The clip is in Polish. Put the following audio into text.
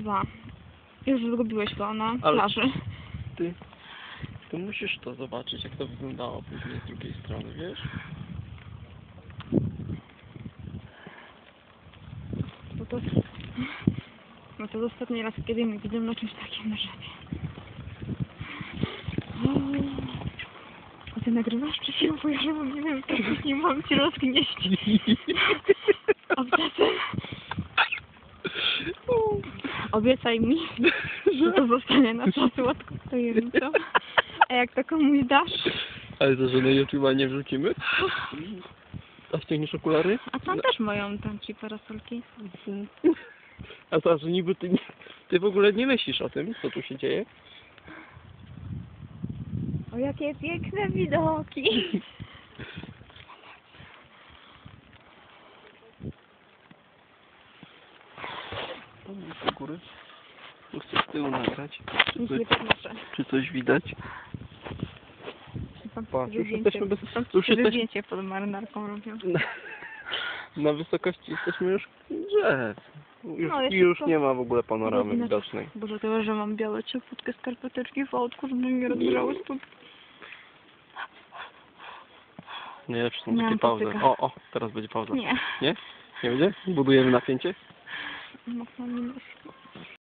dwa. Już zgubiłeś go na Ale- plaży. Ty, ty musisz to zobaczyć, jak to wyglądało później z drugiej strony, wiesz? Bo to, no to jest ostatni raz, kiedy mnie widzę na czymś takim na drzewie. O, A ty nagrywasz czy filmujesz? Bo nie wiem, to nie mam ci rozgnieść. Obiecaj mi, że to zostanie na czas łatwo tajemnicą. A jak to komuś dasz? Ale to, że na YouTube'a nie wrzucimy? A ściągniesz okulary? A tam też mają tam ci parasolki. A to, że niby ty, ty w ogóle nie myślisz o tym, co tu się dzieje? O jakie piękne widoki! Do góry. Tu chcę z tyłu nagrać. Czy Nic coś, nie podnoszę. czy coś widać? Już zdjęcie- jesteśmy bez- tam już jesteśmy- zdjęcie pod marynarką robią. Na, na wysokości jesteśmy już drzew. Już, No, już tylko- nie ma w ogóle panoramy Godzina- widocznej. Boże, to że mam białe ciepłutkie skarpeteczki w autku, żeby mi nie rozgrzały spod... Najlepsze są Nie takie mam pauzy. patyka. O, o, teraz będzie pauza. Nie. Nie? Nie będzie? Budujemy napięcie? 我还没说。